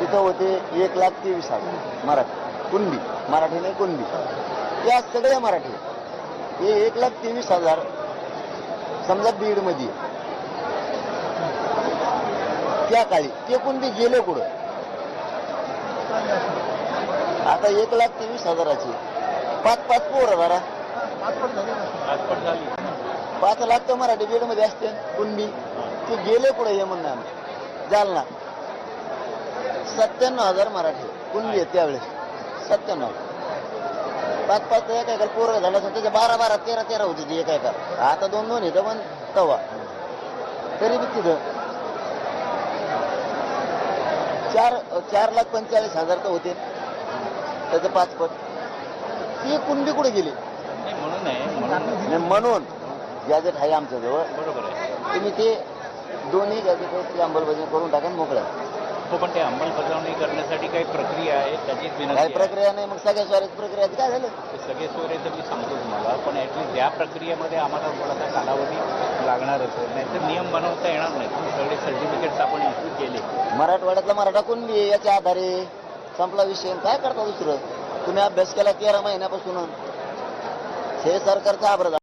तिथं होते एक लाख तेवीस हजार. मराठी. कुणबी. मराठी नाही कुणबी. या सगळ्या मराठी. हे एक लाख तेवीस हजार समजा बीडमध्ये. मध्ये त्या काळी. ते कुणबी गेले कुठं? आता एक लाख तेवीस हजाराची. पाच पाच पोर जरा. पाच लाख तर मराठी बीडमध्ये असते. कुणबी. ते गेले पुढे हे म्हणणं आम्ही? जालना. सत्त्याण्णव हजार मराठी. कुणबी आहेत त्यावेळेस सत्त्याण्णव. पाच पाच एक एकर पोरं झालं असेल त्याच्या बारा बारा तेरा तेरा होती ती एक एकर. आता दोन दोन येतं पण तवा. तरी बी तिथं. चार चार लाख पंचेचाळीस हजार तर होते. त्याचं पाच पट. ती कुणबी कुठे गेली? नाही म्हणून आहे म्हणून गॅजेट आहे आमच्याजवळ. बरोबर आहे. तुम्ही ते दोन्ही गॅजेटची अंमलबजावणी करून टाका मोकळ्या हो पण ते अंमलबजावणी करण्यासाठी काही प्रक्रिया आहे त्याचीच काही विनंती आहे. प्रक्रिया नाही मग सगळ्या स्वारीची प्रक्रिया आहे. काय झालं? ते सगळे सोयरे तर मी सांगतो तुम्हाला पण ॲटलीस्ट त्या प्रक्रियेमध्ये आम्हाला थोडासा कालावधी लागणारच आहे. नाहीतर नियम बनवता येणार नाही तुम्ही सगळे सर्टिफिकेट्स आपण इश्यू केले. मराठवाड्यातला मराठा कुणबी याच्या आधारे? संपला विषय. काय करता दुसरं? तुम्ही अभ्यास केला तेरा महिन्यापासून. हे सरकारचा आभार.